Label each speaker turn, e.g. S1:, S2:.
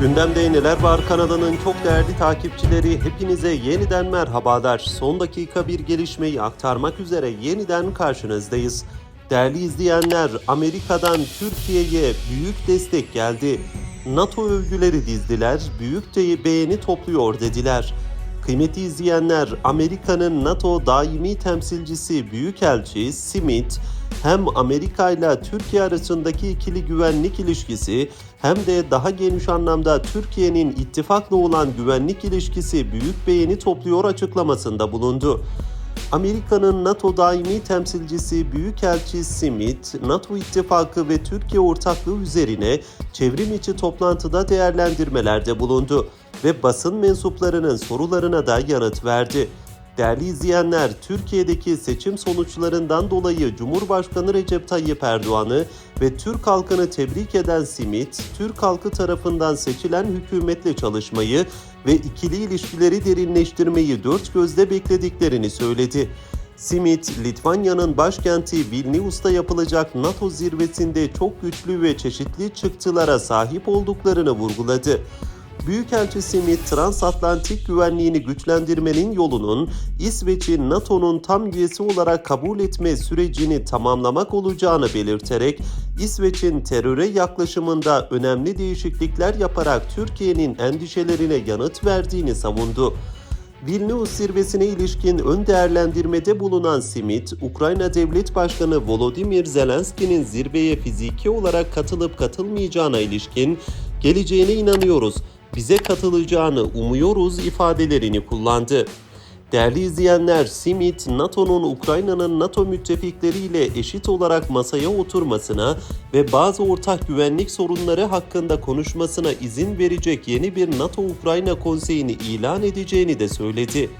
S1: Gündemde Neler Var kanalının çok değerli takipçileri hepinize yeniden merhabalar. Son dakika bir gelişmeyi aktarmak üzere yeniden karşınızdayız. Değerli izleyenler, Amerika'dan Türkiye'ye büyük destek geldi. NATO övgüleri dizdiler, büyük beğeni topluyor dediler. Kıymetli izleyenler, Amerika'nın NATO daimi temsilcisi Büyükelçi Smith, hem Amerika ile Türkiye arasındaki ikili güvenlik ilişkisi hem de daha geniş anlamda Türkiye'nin ittifakla olan güvenlik ilişkisi büyük beğeni topluyor açıklamasında bulundu. Amerika'nın NATO daimi temsilcisi Büyükelçi Smith, NATO ittifakı ve Türkiye ortaklığı üzerine çevrim içi toplantıda değerlendirmelerde bulundu ve basın mensuplarının sorularına da yanıt verdi. Değerli izleyenler, Türkiye'deki seçim sonuçlarından dolayı Cumhurbaşkanı Recep Tayyip Erdoğan'ı ve Türk halkını tebrik eden Simit, Türk halkı tarafından seçilen hükümetle çalışmayı ve ikili ilişkileri derinleştirmeyi dört gözle beklediklerini söyledi. Simit, Litvanya'nın başkenti Vilnius'ta yapılacak NATO zirvesinde çok güçlü ve çeşitli çıktılara sahip olduklarını vurguladı. Büyükelçi Smith, transatlantik güvenliğini güçlendirmenin yolunun İsveç'i NATO'nun tam üyesi olarak kabul etme sürecini tamamlamak olacağını belirterek, İsveç'in teröre yaklaşımında önemli değişiklikler yaparak Türkiye'nin endişelerine yanıt verdiğini savundu. Vilnius zirvesine ilişkin ön değerlendirmede bulunan Simit, Ukrayna Devlet Başkanı Volodymyr Zelenski'nin zirveye fiziki olarak katılıp katılmayacağına ilişkin geleceğine inanıyoruz, bize katılacağını umuyoruz ifadelerini kullandı. Değerli izleyenler, Simit, NATO'nun Ukrayna'nın NATO müttefikleriyle eşit olarak masaya oturmasına ve bazı ortak güvenlik sorunları hakkında konuşmasına izin verecek yeni bir NATO-Ukrayna konseyini ilan edeceğini de söyledi.